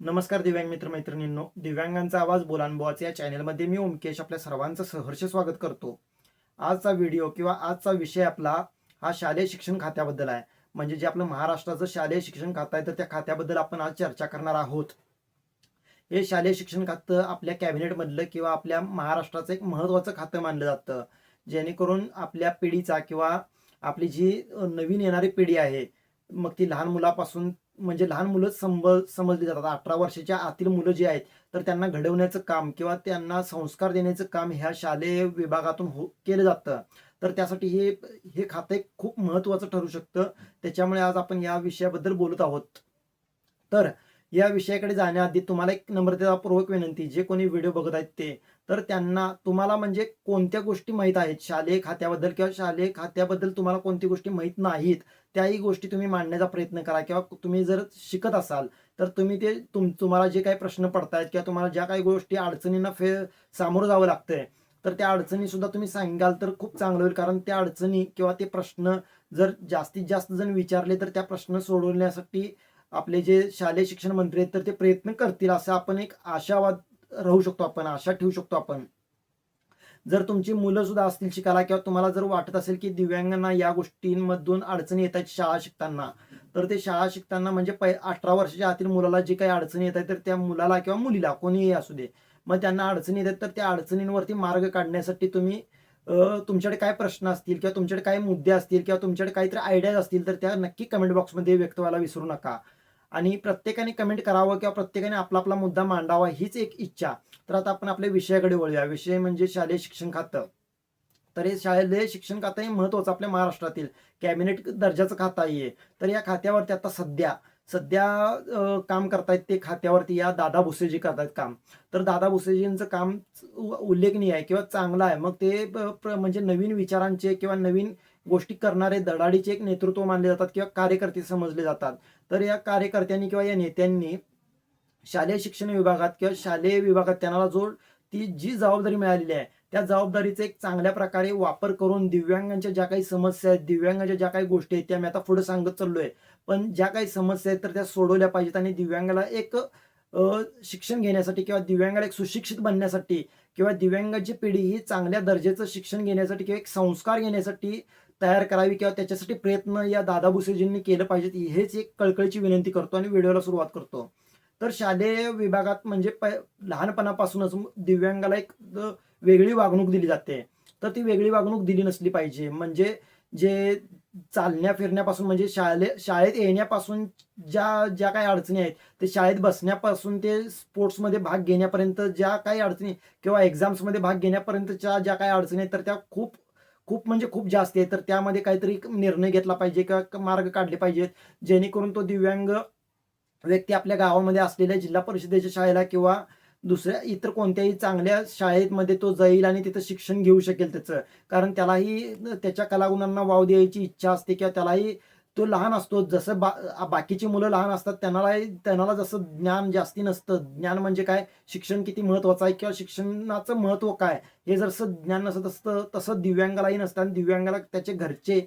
नमस्कार दिव्यांग मित्र मैत्रिणींनो दिव्यांगांचा आवाज बोलानबोवाचे या चॅनलमध्ये मी ओमकेश आपल्या सर्वांचं सहर्ष स्वागत करतो. आजचा व्हिडिओ किंवा आजचा विषय आपला हा शालेय शिक्षण खात्याबद्दल आहे. म्हणजे जे आपलं महाराष्ट्राचं शालेय शिक्षण खातं आहे तर त्या खात्याबद्दल आपण आज चर्चा करणार आहोत. हे शालेय शिक्षण खातं आपल्या कॅबिनेटमधलं किंवा आपल्या महाराष्ट्राचं एक महत्त्वाचं खातं मानलं जातं. जेणेकरून आपल्या पिढीचा किंवा आपली जी नवीन येणारी पिढी आहे मग ती लहान मुलापासून म्हणजे लहान मुलं संब समजली जातात. अठरा वर्षाच्या आतील मुलं जी आहेत तर त्यांना घडवण्याचं काम किंवा त्यांना संस्कार देण्याचं काम ह्या शालेय विभागातून हो केलं जातं. तर त्यासाठी हे हे खातं एक खूप महत्त्वाचं ठरू शकतं. त्याच्यामुळे आज आपण या विषयाबद्दल बोलत आहोत. तर या विषयाकडे जाण्याआधी तुम्हाला एक नम्रतापूर्वक विनंती जे कोणी व्हिडिओ बघत आहेत ते. तर त्यांना तुम्हाला म्हणजे कोणत्या गोष्टी माहीत आहेत? शालेय खात्याबद्दल किंवा शालेय खात्याबद्दल तुम्हाला कोणती गोष्टी माहीत नाहीत त्याही गोष्टी तुम्ही मांडण्याचा प्रयत्न करा किंवा तुम्ही जर शिकत असाल तर तुम्ही ते तुम तुम्हाला जे काही प्रश्न पडतायत किंवा तुम्हाला ज्या काही गोष्टी अडचणींना फे सामोरं जावं लागतंय तर त्या अडचणी सुद्धा तुम्ही सांगाल तर खूप चांगलं होईल. कारण त्या अडचणी किंवा ते प्रश्न जर जास्तीत जास्त जण विचारले तर त्या प्रश्न सोडवण्यासाठी आपले जे शालेय शिक्षण मंत्री आहेत तर ते प्रयत्न करतील. असं आपण एक आशावाद राहू शकतो आपण आशा ठेवू शकतो आपण. जर तुमची मुलं सुद्धा असतील शिकायला किंवा तुम्हाला जर वाटत असेल की दिव्यांगांना या गोष्टींमधून अडचणी येत आहेत शाळा शिकताना तर ते शाळा शिकताना म्हणजे पै अठरा वर्षाच्या आतील मुलाला जी काही अडचणी येत आहेत तर त्या मुलाला किंवा मुलीला कोणीही असू दे मग त्यांना अडचणी येतात तर त्या अडचणींवरती मार्ग काढण्यासाठी तुम्ही तुमच्याकडे काय प्रश्न असतील किंवा तुमच्याकडे काय मुद्दे असतील किंवा तुमच्याकडे काहीतरी आयडियाज असतील तर त्या नक्की कमेंट बॉक्समध्ये व्यक्त व्हायला विसरू नका. आणि प्रत्येकाने कमेंट करावं किंवा प्रत्येकाने आपला आपला मुद्दा मांडावा हीच एक इच्छा. तर आता आपण आपल्या विषयाकडे वळूया. विषय म्हणजे शालेय शिक्षण खातं. तर हे शालेय शिक्षण खातं हे महत्वाचं. आपल्या महाराष्ट्रातील कॅबिनेट दर्जाचं खातं आहे तर या खात्यावरती आता सध्या सध्या काम करतायत ते खात्यावरती या दादा भुसेजी करतायत काम. तर दादा भुसेजींचं काम उल्लेखनीय आहे किंवा चांगलं आहे. मग ते म्हणजे नवीन विचारांचे किंवा नवीन गोष्टी करणारे धडाडीचे एक नेतृत्व मानले जातात किंवा कार्यकर्ते समजले जातात. तर या कार्यकर्त्यांनी किंवा या नेत्यांनी शालेय शिक्षण विभागात किंवा शालेय विभागात त्यांना जो ती जी जबाबदारी मिळालेली आहे त्या जबाबदारीचा एक चांगल्या प्रकारे वापर करून दिव्यांगांच्या ज्या काही समस्या आहेत दिव्यांगाच्या ज्या काही गोष्टी आहेत त्या मी आता पुढे सांगत चाललोय. पण ज्या काही समस्या आहेत तर त्या सोडवल्या पाहिजेत आणि दिव्यांगाला एक शिक्षण घेण्यासाठी किंवा दिव्यांगाला एक सुशिक्षित बनण्यासाठी किंवा दिव्यांगाची पिढी ही चांगल्या दर्जाचं शिक्षण घेण्यासाठी किंवा एक संस्कार घेण्यासाठी तयार करावी किंवा त्याच्यासाठी प्रयत्न या दादा भुसेजींनी केलं पाहिजेत हेच एक कळकळीची विनंती करतो आणि व्हिडिओला सुरुवात करतो. तर शालेय विभागात म्हणजे प लहानपणापासूनच दिव्यांगाला एक वेगळी वागणूक दिली जाते. तर ती वेगळी वागणूक दिली नसली पाहिजे. म्हणजे जे चालण्या फिरण्यापासून म्हणजे शाळे शाळेत येण्यापासून ज्या ज्या काही अडचणी आहेत ते शाळेत बसण्यापासून ते स्पोर्ट्समध्ये भाग घेण्यापर्यंत ज्या काही अडचणी किंवा एक्झाम्समध्ये भाग घेण्यापर्यंतच्या ज्या काही अडचणी आहेत तर त्या खूप खूप म्हणजे खूप जास्त आहे. तर त्यामध्ये काहीतरी एक निर्णय घेतला पाहिजे किंवा मार्ग काढले पाहिजेत. जेणेकरून तो दिव्यांग व्यक्ती आपल्या गावामध्ये असलेल्या जिल्हा परिषदेच्या शाळेला किंवा दुसऱ्या इतर कोणत्याही चांगल्या शाळेमध्ये तो जाईल आणि तिथं शिक्षण घेऊ शकेल त्याचं. कारण त्यालाही त्याच्या कलागुणांना वाव द्यायची इच्छा असते किंवा त्यालाही तो लहान असतो. जसं बा बाकीची मुलं लहान असतात त्यांना त्यांना जसं ज्ञान जास्ती नसतं. ज्ञान म्हणजे काय? शिक्षण किती महत्वाचं आहे किंवा शिक्षणाचं महत्त्व काय? हे जसं ज्ञान नसत असतं तसं दिव्यांगालाही नसतं आणि दिव्यांगाला त्याचे घरचे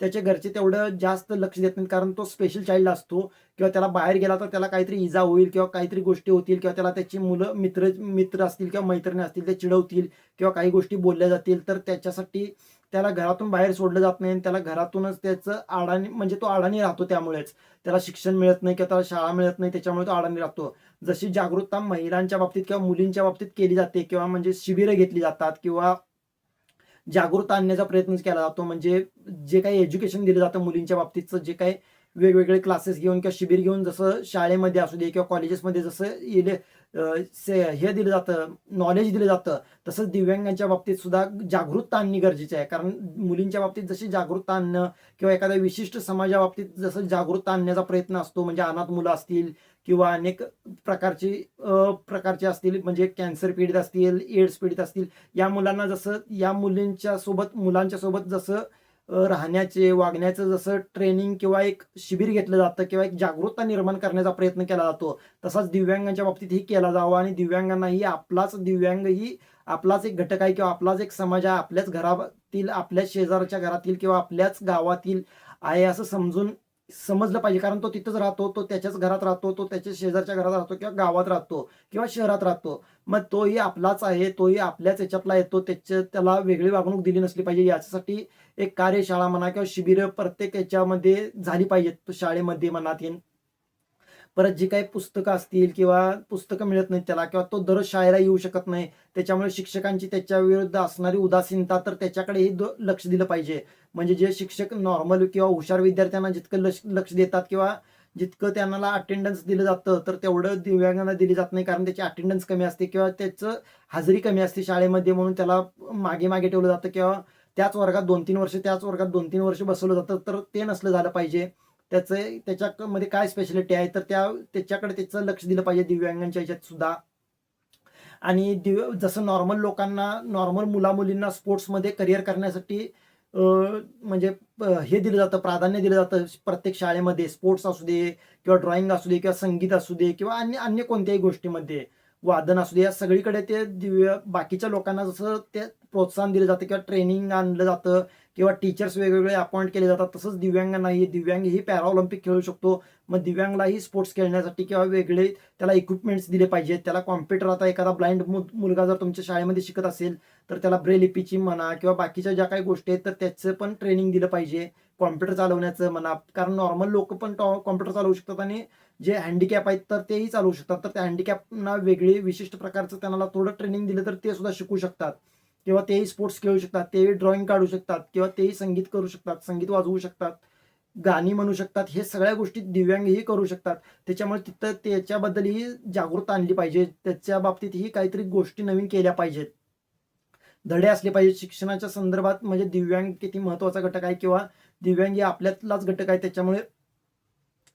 त्याचे घरचे तेवढं जास्त लक्ष देत नाहीत. कारण तो स्पेशल चाइल्ड असतो किंवा त्याला बाहेर गेला तर त्याला काहीतरी इजा होईल किंवा काहीतरी गोष्टी होतील किंवा त्याला त्याची मुलं मित्र मित्र असतील किंवा मैत्रिणी असतील ते चिडवतील किंवा काही गोष्टी बोलल्या जातील. तर त्याच्यासाठी त्याला घरातून बाहेर सोडलं जात नाही. आणि त्याला घरातूनच त्याचं आडाणी म्हणजे तो आडाणी राहतो त्यामुळेच. त्याला शिक्षण मिळत नाही किंवा त्याला शाळा मिळत नाही त्याच्यामुळे तो अडाणी राहतो. जशी जागरूकता महिलांच्या बाबतीत किंवा मुलींच्या बाबतीत केली जाते किंवा म्हणजे शिबिरं घेतली जातात किंवा जागरूकता आणण्याचा प्रयत्न केला जातो म्हणजे जे काही एज्युकेशन दिलं जातं मुलींच्या बाबतीतचं जे काही वेगवेगळे क्लासेस घेऊन किंवा शिबिर घेऊन जसं शाळेमध्ये असू दे किंवा कॉलेजेसमध्ये जसं इले से- हे दिलं जातं नॉलेज दिलं जातं. तसंच दिव्यांगांच्या बाबतीत सुद्धा जागरूकता आणणे गरजेचे आहे. कारण मुलींच्या बाबतीत जशी जागरूकता आणणं किंवा एखाद्या विशिष्ट समाजाबाबतीत जसं जागरूकता आणण्याचा प्रयत्न असतो म्हणजे अनाथ मुलं असतील किंवा अनेक प्रकारची प्रकारचे असतील म्हणजे कॅन्सर पीडित असतील एड्स पीडित असतील या मुलांना जसं या मुलींच्या सोबत मुलांच्या सोबत जसं राहण्याचे वागण्याचं जसं ट्रेनिंग किंवा एक शिबिर घेतलं जातं किंवा एक जागरूकता निर्माण करण्याचा प्रयत्न केला जातो तसाच दिव्यांगांच्या बाबतीतही केला जावा आणि दिव्यांगांनाही आपलाच दिव्यांग ही आपलाच एक घटक आहे किंवा आपलाच एक समाज आहे आपल्याच घरातील आपल्याच शेजारच्या घरातील किंवा आपल्याच गावातील आहे असं समजून समजलं पाहिजे. कारण तो तिथंच राहतो तो त्याच्याच घरात राहतो तो त्याच्या शेजारच्या घरात राहतो किंवा गावात राहतो किंवा शहरात राहतो. मग तोही आपलाच आहे तोही आपल्याच याच्यातला येतो. त्याच्या त्याला वेगळी वागणूक दिली नसली पाहिजे. याच्यासाठी एक कार्यशाळा म्हणा किंवा शिबिरं प्रत्येक याच्यामध्ये झाली पाहिजेत. शाळेमध्ये म्हणा परत जी काही पुस्तकं असतील किंवा पुस्तकं मिळत नाहीत त्याला किंवा तो दररोज शाळेला येऊ शकत नाही त्याच्यामुळे शिक्षकांची त्याच्या विरुद्ध असणारी उदासीनता तर त्याच्याकडेही लक्ष दिलं पाहिजे. म्हणजे जे शिक्षक नॉर्मल किंवा हुशार विद्यार्थ्यांना जितकं लक्ष लक्ष देतात किंवा जितकं त्यांना अटेंडन्स दिलं जातं तर तेवढं दिव्यांगांना दिली जात नाही कारण त्याची अटेंडन्स कमी असते किंवा त्याचं हजेरी कमी असते शाळेमध्ये म्हणून त्याला मागे मागे ठेवलं जातं किंवा त्याच वर्गात दोन तीन वर्ष त्याच वर्गात दोन तीन वर्ष बसवलं जातं तर ते नसलं झालं पाहिजे. त्याचं त्याच्यामध्ये काय स्पेशालिटी आहे? तर त्या त्याच्याकडे त्याचं लक्ष दिलं पाहिजे दिव्यांगांच्या ह्याच्यात सुद्धा. आणि दिव्य जसं नॉर्मल लोकांना नॉर्मल मुलामुलींना स्पोर्ट्समध्ये करिअर करण्यासाठी म्हणजे हे दिलं जातं प्राधान्य दिलं जातं प्रत्येक शाळेमध्ये. स्पोर्ट्स असू दे किंवा ड्रॉइंग असू दे किंवा संगीत असू दे किंवा अन्य अन्य कोणत्याही गोष्टीमध्ये. वादन असू दे या सगळीकडे ते दिव्य बाकीच्या लोकांना जसं ते प्रोत्साहन दिलं जातं किंवा ट्रेनिंग आणलं जातं किंवा टीचर्स वेगवेगळे अपॉइंट केले जातात तसंच दिव्यांगांनाही. दिव्यांग ही पॅराऑलिम्पिक खेळू शकतो. मग दिव्यांगलाही स्पोर्ट्स खेळण्यासाठी किंवा वेगळे त्याला इक्विपमेंट्स दिले पाहिजेत. त्याला कॉम्प्युटर आता एखादा ब्लाइंड मुलगा जर तुमच्या शाळेमध्ये शिकत असेल तर त्याला ब्रेलिपीची म्हणा किंवा बाकीच्या ज्या काही गोष्टी आहेत तर त्याचं पण ट्रेनिंग दिलं पाहिजे. कॉम्प्युटर चालवण्याचं म्हणा. कारण नॉर्मल लोक पण कॉम्प्युटर चालवू शकतात आणि जे हँडिकॅप आहेत तर तेही चालवू शकतात. तर त्या हँडिकॅपना वेगळी विशिष्ट प्रकारचं त्यांना थोडं ट्रेनिंग दिलं तर ते सुद्धा शिकू शकतात. किंवा तेही स्पोर्ट्स खेळू शकतात तेही ड्रॉइंग काढू शकतात किंवा तेही संगीत करू शकतात संगीत वाजवू शकतात गाणी म्हणू शकतात हे सगळ्या गोष्टी दिव्यांगही करू शकतात. त्याच्यामुळे तिथं त्याच्याबद्दलही जागरूकता आणली पाहिजे. त्याच्या बाबतीतही काहीतरी गोष्टी नवीन केल्या पाहिजेत. धडे असले पाहिजे शिक्षणाच्या संदर्भात म्हणजे दिव्यांग किती महत्त्वाचा घटक आहे किंवा दिव्यांग आपल्यातलाच घटक आहे. त्याच्यामुळे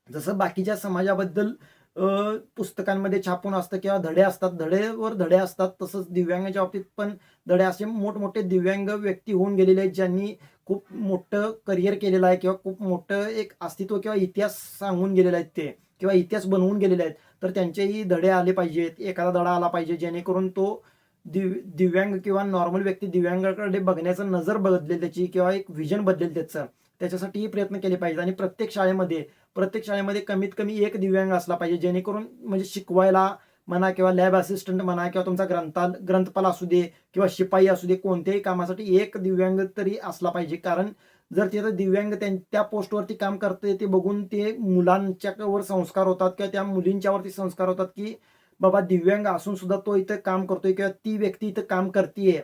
जसं बाकीच्या समाजाबद्दल पुस्तकांमध्ये छापून असतं किंवा धडे असतात. धडेवर धडे असतात तसंच दिव्यांगाच्या बाबतीत पण धडे असे मोठमोठे दिव्यांग व्यक्ती होऊन गेलेले आहेत ज्यांनी खूप मोठं करिअर केलेलं आहे किंवा खूप मोठं एक अस्तित्व किंवा इतिहास सांगून गेलेले आहेत ते किंवा इतिहास बनवून गेलेले आहेत. तर त्यांचेही धडे आले पाहिजेत एखादा धडा आला पाहिजे जेणेकरून तो दिव दिव्यांग किंवा नॉर्मल व्यक्ती दिव्यांगाकडे बघण्याचं नजर बदलेल त्याची किंवा एक व्हिजन बदलेल त्याचं. त्याच्यासाठीही प्रयत्न केले पाहिजेत. आणि प्रत्येक शाळेमध्ये प्रत्येक शाळेमध्ये कमीत कमी एक दिव्यांग असला पाहिजे जेणेकरून म्हणजे शिकवायला म्हणा किंवा लॅब असिस्टंट म्हणा किंवा तुमचा ग्रंथाल ग्रंथपाल असू दे किंवा शिपाई असू दे कोणत्याही कामासाठी एक दिव्यांग तरी असला पाहिजे. कारण जर तिथं दिव्यांग त्यां- त्या पोस्टवरती काम करते ते बघून ते मुलांच्यावर संस्कार होतात किंवा त्या मुलींच्यावरती संस्कार होतात की बाबा दिव्यांग असून सुद्धा तो इथं काम करतोय किंवा ती व्यक्ती इथं काम करतीये.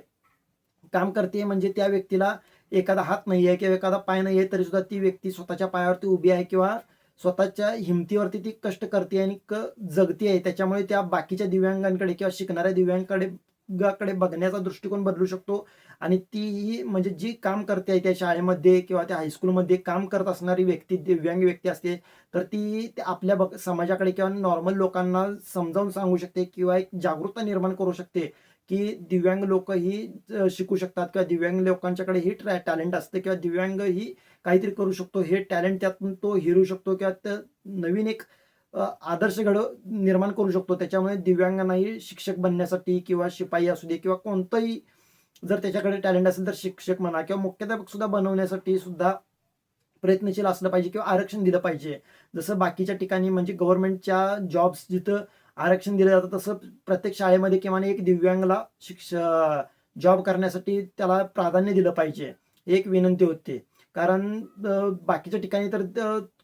काम करते म्हणजे त्या व्यक्तीला एखादा हात नाही आहे किंवा एखादा पाय नाही आहे तरी सुद्धा ती व्यक्ती स्वतःच्या पायावरती उभी आहे किंवा स्वतःच्या हिमतीवरती ती कष्ट करते आणि क जगती आहे. त्याच्यामुळे त्या बाकीच्या दिव्यांगांकडे किंवा शिकणाऱ्या दिव्यांकडे कडे बघण्याचा दृष्टिकोन बदलू शकतो. आणि ती म्हणजे जी काम करते आहे त्या शाळेमध्ये किंवा त्या हायस्कूलमध्ये काम करत असणारी व्यक्ती दिव्यांग व्यक्ती असते तर ती त्या आपल्या बघ समाजाकडे किंवा नॉर्मल लोकांना समजावून सांगू शकते किंवा एक जागरूकता निर्माण करू शकते. की दिव्यांग लोक ही शिकू शकतात किंवा दिव्यांग लोकांच्याकडे ही टॅलेंट असते किंवा दिव्यांग ही काहीतरी करू शकतो. हे टॅलेंट त्यातून तो हिरू शकतो किंवा त्या नवीन एक आदर्श घड निर्माण करू शकतो. त्याच्यामुळे दिव्यांगांनाही शिक्षक बनण्यासाठी किंवा शिपाई असू दे किंवा कोणतंही जर त्याच्याकडे टॅलेंट असेल तर शिक्षक म्हणा किंवा मुख्याध्यापक सुद्धा बनवण्यासाठी सुद्धा प्रयत्नशील असलं पाहिजे किंवा आरक्षण दिलं पाहिजे. जसं बाकीच्या ठिकाणी म्हणजे गव्हर्नमेंटच्या जॉब्स जिथं आरक्षण दिलं जातं. तसं प्रत्येक शाळेमध्ये किमान एक दिव्यांगला शिक्ष जॉब करण्यासाठी त्याला प्राधान्य दिलं पाहिजे. एक विनंती होती. कारण बाकीच्या ठिकाणी तर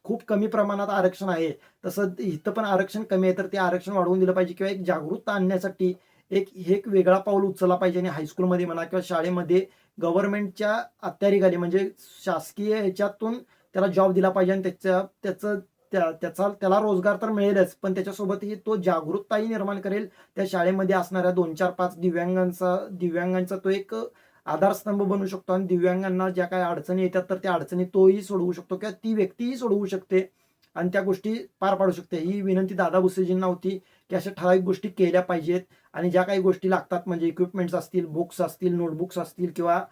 खूप कमी प्रमाणात आरक्षण आहे. तसं इथं पण आरक्षण कमी आहे तर ते आरक्षण वाढवून दिलं पाहिजे किंवा एक जागरूकता आणण्यासाठी एक हे एक वेगळा पाऊल उचलला पाहिजे आणि हायस्कूलमध्ये म्हणा किंवा शाळेमध्ये गव्हर्नमेंटच्या अत्यारीखाली म्हणजे शासकीय ह्याच्यातून त्याला जॉब दिला पाहिजे आणि त्याच्या त्याचं त्या त्याचा त्याला रोजगार तर मिळेलच पण त्याच्यासोबतही तो जागरूकताही निर्माण करेल. त्या शाळेमध्ये असणाऱ्या दोन चार पाच दिव्यांगांचा दिव्यांगांचा तो एक आधारस्तंभ बनू शकतो. आणि दिव्यांगांना ज्या काही अडचणी येतात तर त्या अडचणी तोही सोडवू शकतो किंवा ती व्यक्तीही सोडवू शकते आणि त्या गोष्टी पार पाडू शकते. ही विनंती दादा भुसेजींना होती की अशा ठराविक गोष्टी केल्या पाहिजेत. आणि ज्या काही गोष्टी लागतात म्हणजे इक्विपमेंट्स असतील बुक्स असतील नोटबुक्स असतील किंवा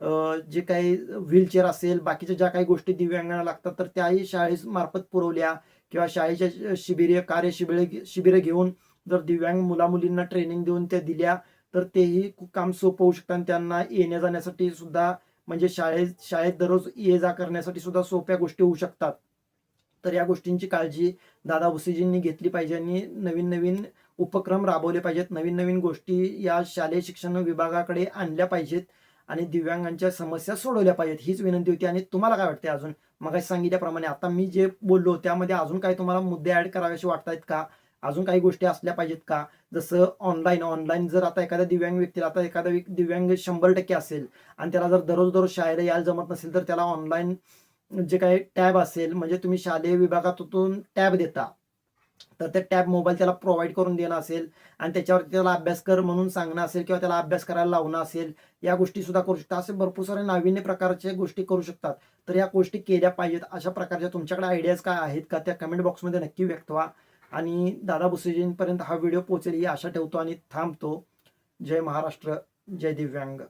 जे काही व्हीलचेअर असेल बाकीच्या ज्या काही गोष्टी दिव्यांगांना लागतात तर त्याही शाळेमार्फत पुरवल्या किंवा शाळेच्या शिबिरे कार्य शिबिरे घेऊन जर दिव्यांग मुलामुलींना ट्रेनिंग देऊन त्या दिल्या तर तेही काम सोपं होऊ शकतं आणि त्यांना येण्या जाण्यासाठी सुद्धा म्हणजे शाळेत शाळेत दररोज ये जा करण्यासाठी सुद्धा सोप्या गोष्टी होऊ शकतात. तर या गोष्टींची काळजी दादा भुसेजींनी घेतली पाहिजे आणि नवीन नवीन उपक्रम राबवले पाहिजेत. नवीन नवीन गोष्टी या शालेय शिक्षण विभागाकडे आणल्या पाहिजेत. आणि दिव्यांगांच्या समस्या सोडवल्या पाहिजेत. हीच विनंती होती. आणि तुम्हाला काय वाटते अजून? मग सांगितल्याप्रमाणे आता मी जे बोललो त्यामध्ये अजून काही तुम्हाला मुद्दे ऍड करावेसे वाटतायत का? अजून काही गोष्टी असल्या पाहिजेत का? जसं ऑनलाईन ऑनलाईन जर आता एखाद्या दिव्यांग व्यक्तीला आता एखादा व्यक्ती दिव्यांग शंभर टक्के असेल आणि त्याला जर दररोज दररोज शाळेला यायला जमत नसेल तर त्याला ऑनलाईन जे काही टॅब असेल म्हणजे तुम्ही शालेय विभागातून टॅब देता. तर ते टॅब मोबाईल त्याला प्रोव्हाइड करून देणं असेल आणि त्याच्यावरती त्याला अभ्यास कर म्हणून सांगणं असेल किंवा त्याला अभ्यास करायला लावणं असेल या गोष्टी सुद्धा करू शकतात असे भरपूर सारे नाविन्य प्रकारच्या गोष्टी करू शकतात. तर या गोष्टी केल्या पाहिजेत. अशा प्रकारच्या तुमच्याकडे आयडियाज काय आहेत का त्या कमेंट बॉक्समध्ये नक्की व्यक्त व्हा. आणि दादा भुसेजींपर्यंत हा व्हिडिओ पोहोचेल ही आशा ठेवतो आणि थांबतो. जय महाराष्ट्र जय दिव्यांग.